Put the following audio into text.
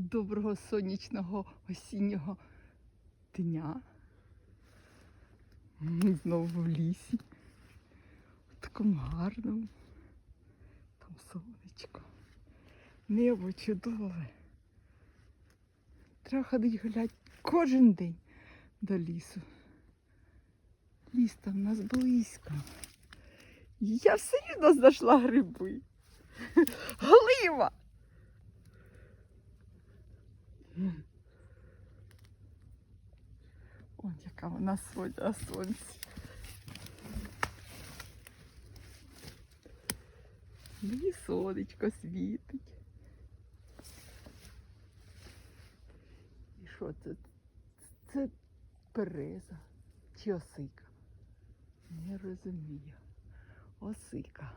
доброго сонячного осіннього дня. Ми знову в лісі. В такому гарному. Там сонечко. Небо чудове. Треба ходити гуляти кожен день до лісу. Ліс там у нас близько. Я все рівно знайшла гриби. Глива! От яка вона на сонці. Мені сонечко світить. І що це? Це береза чи осика? Не розумію. Осика.